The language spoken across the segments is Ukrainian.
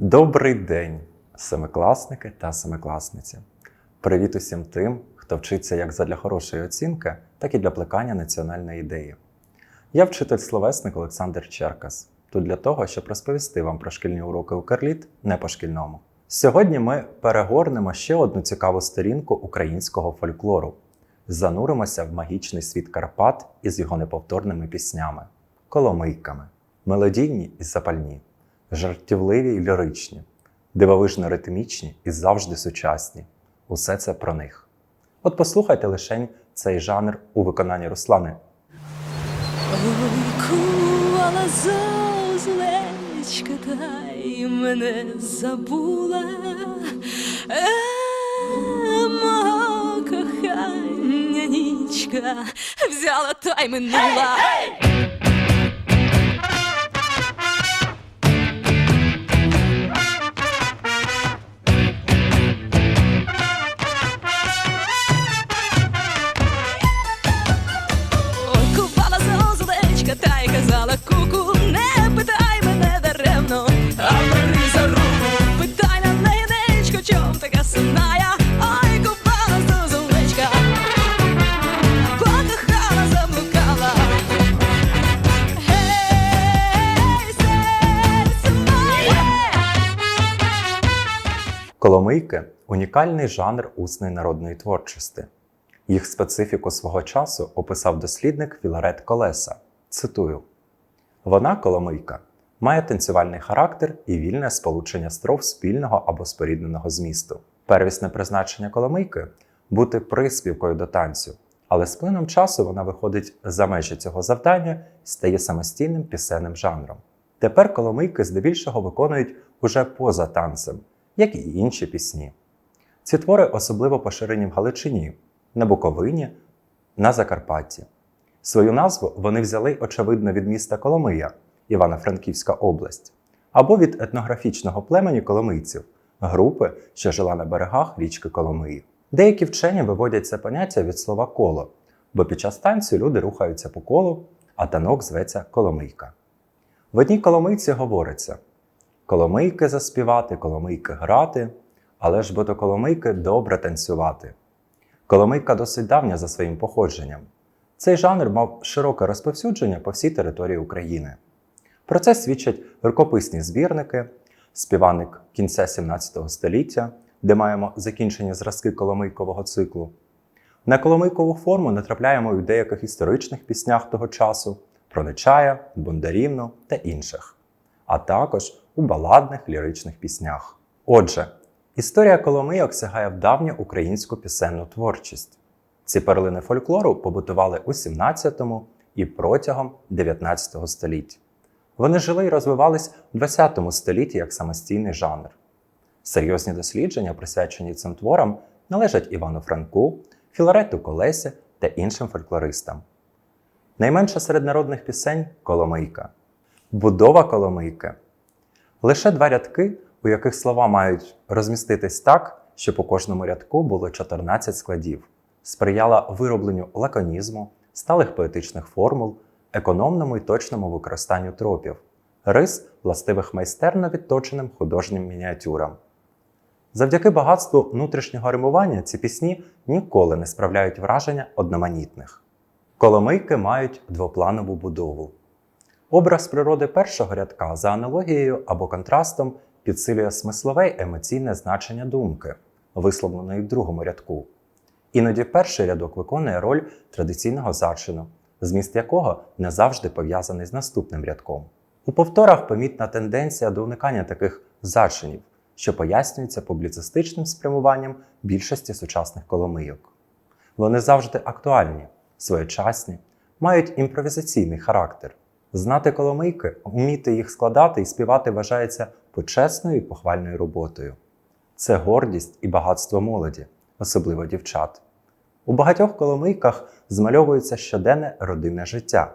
Добрий день, семикласники та семикласниці. Привіт усім тим, хто вчиться як задля хорошої оцінки, так і для плекання національної ідеї. Я вчитель-словесник Олександр Черкас. Тут для того, щоб розповісти вам про шкільні уроки у Карліт не по шкільному. Сьогодні ми перегорнемо ще одну цікаву сторінку українського фольклору. Зануримося в магічний світ Карпат із його неповторними піснями, коломийками, мелодійні і запальні, жартівливі і ліричні, дивовижно ритмічні і завжди сучасні. Усе це про них. От послухайте лишень цей жанр у виконанні Руслани кувала зозулечка, та й мене забула. Е, мого кохання нічка взяла та й минула. Ой, Коломийки унікальний жанр усної народної творчості. Їх специфіку свого часу описав дослідник Філарет Колеса. Цитую: Вона, коломийка, має танцювальний характер і вільне сполучення стров спільного або спорідненого змісту. Первісне призначення коломийки бути приспівкою до танцю, але з плином часу вона виходить за межі цього завдання і стає самостійним пісенним жанром. Тепер коломийки здебільшого виконують уже поза танцем, як і інші пісні. Ці твори особливо поширені в Галичині, на Буковині, на Закарпатті. Свою назву вони взяли, очевидно, від міста Коломия, Івано-Франківська область, або від етнографічного племені коломийців, групи, що жила на берегах річки Коломиї. Деякі вчені виводять це поняття від слова коло, бо під час танцю люди рухаються по колу, а танок зветься коломийка. В одній коломийці говориться: Коломийки заспівати, коломийки грати, але ж бо до коломийки добре танцювати. Коломийка досить давня за своїм походженням. Цей жанр мав широке розповсюдження по всій території України. Про це свідчать рукописні збірники, співаник кінця 17 століття, де маємо закінчені зразки коломийкового циклу. На коломийкову форму натрапляємо в деяких історичних піснях того часу про Нечая, Бондарівну та інших, а також у баладних ліричних піснях. Отже, історія коломийок сягає в давню українську пісенну творчість. Ці перлини фольклору побутували у 17 і протягом 19 століть. Вони жили і розвивались у 20 столітті як самостійний жанр. Серйозні дослідження, присвячені цим творам, належать Івану Франку, Філарету Колесі та іншим фольклористам. Найменша серед народних пісень коломийка. Будова коломийки. Лише два рядки, у яких слова мають розміститись так, щоб у кожному рядку було 14 складів, сприяла виробленню лаконізму, сталих поетичних формул, економному і точному використанню тропів, рис, властивих майстерно відточеним художнім мініатюрам. Завдяки багатству внутрішнього римування ці пісні ніколи не справляють враження одноманітних. Коломийки мають двопланову будову. Образ природи першого рядка за аналогією або контрастом підсилює смислове й емоційне значення думки, висловленої в другому рядку. Іноді перший рядок виконує роль традиційного зачину, зміст якого не завжди пов'язаний з наступним рядком. У повторах помітна тенденція до уникання таких зачинів, що пояснюється публіцистичним спрямуванням більшості сучасних коломийок. Вони завжди актуальні, своєчасні, мають імпровізаційний характер. Знати коломийки, вміти їх складати і співати вважається почесною і похвальною роботою. Це гордість і багатство молоді, особливо дівчат. У багатьох коломийках змальовується щоденне родинне життя.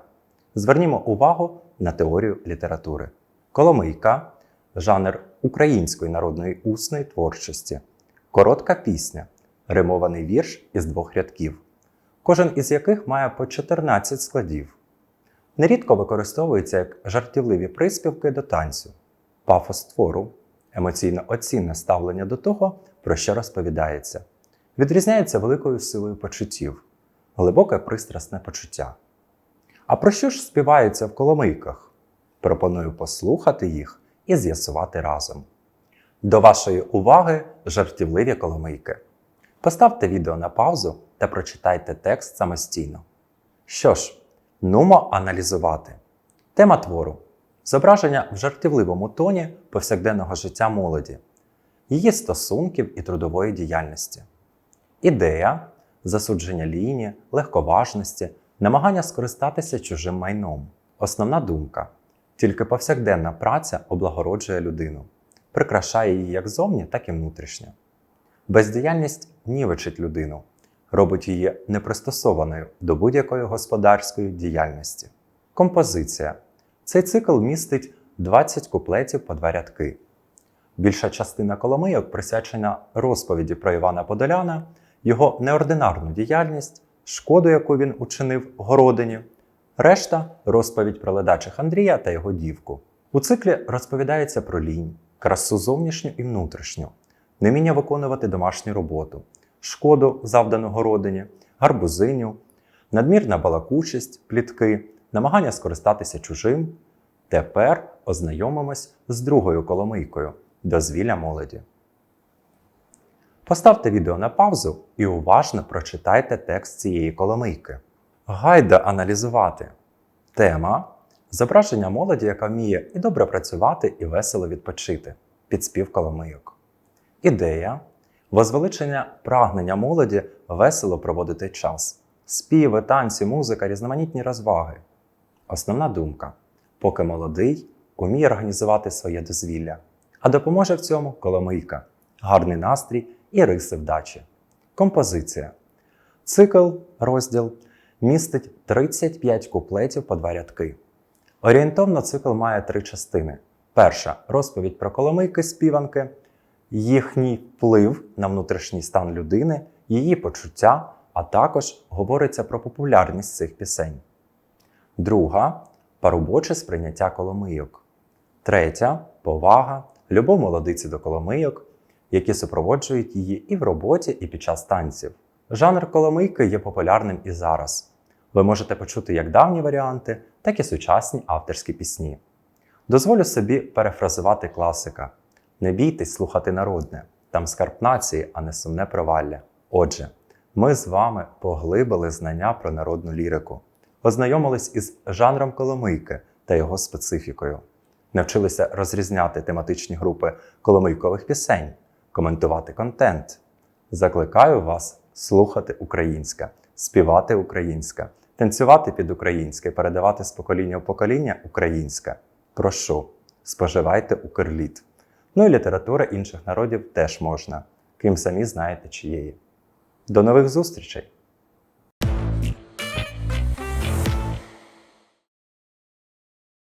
Звернімо увагу на теорію літератури. Коломийка жанр української народної усної творчості, коротка пісня, римований вірш із двох рядків, кожен із яких має по 14 складів. Нерідко використовується як жартівливі приспівки до танцю, пафос твору, емоційно оцінне ставлення до того, про що розповідається. Відрізняється великою силою почуттів, глибоке пристрасне почуття. А про що ж співається в коломийках? Пропоную послухати їх і з'ясувати разом. До вашої уваги жартівливі коломийки. Поставте відео на паузу та прочитайте текст самостійно. Що ж, нумо аналізувати. Тема твору зображення в жартівливому тоні повсякденного життя молоді, її стосунків і трудової діяльності. Ідея засудження лінії, легковажності, намагання скористатися чужим майном. Основна думка тільки повсякденна праця облагороджує людину, прикрашає її як зовні, так і внутрішньо. Бездіяльність нівечить людину, робить її непристосованою до будь-якої господарської діяльності. Композиція. Цей цикл містить 20 куплетів по два рядки. Більша частина коломийок присвячена розповіді про Івана Подоляна, його неординарну діяльність, шкоду, яку він учинив городині. Решта розповідь про ледачих Андрія та його дівку. У циклі розповідається про лінь, красу зовнішню і внутрішню, неміння виконувати домашню роботу, шкоду, завдану городині, гарбузиню, надмірна балакучість, плітки, намагання скористатися чужим. Тепер ознайомимось з другою коломийкою дозвілля молоді. Поставте відео на паузу і уважно прочитайте текст цієї коломийки. Гайда аналізувати. Тема зображення молоді, яка вміє і добре працювати, і весело відпочити. Підспів коломийок. Ідея возвеличення прагнення молоді весело проводити час. Співи, танці, музика, різноманітні розваги. Основна думка: поки молодий, уміє організувати своє дозвілля, а допоможе в цьому коломийка, гарний настрій і риси вдачі. Композиція. Цикл, розділ містить 35 куплетів по два рядки. Орієнтовно цикл має три частини. Перша розповідь про коломийки співанки, їхній вплив на внутрішній стан людини, її почуття, а також говориться про популярність цих пісень. Друга парубоче сприйняття коломийок. Третя повага, любов молодиці до коломийок, які супроводжують її і в роботі, і під час танців. Жанр коломийки є популярним і зараз. Ви можете почути як давні варіанти, так і сучасні авторські пісні. Дозволю собі перефразувати класика: не бійтесь слухати народне, там скарб нації, а не сумне провалля. Отже, ми з вами поглибили знання про народну лірику, ознайомились із жанром коломийки та його специфікою, навчилися розрізняти тематичні групи коломийкових пісень, коментувати контент. Закликаю вас слухати українське, співати українське, танцювати під українське, передавати з покоління в покоління українське. Прошу, споживайте укрліт. Ну і література інших народів теж можна, крім самі знаєте чиєї. До нових зустрічей!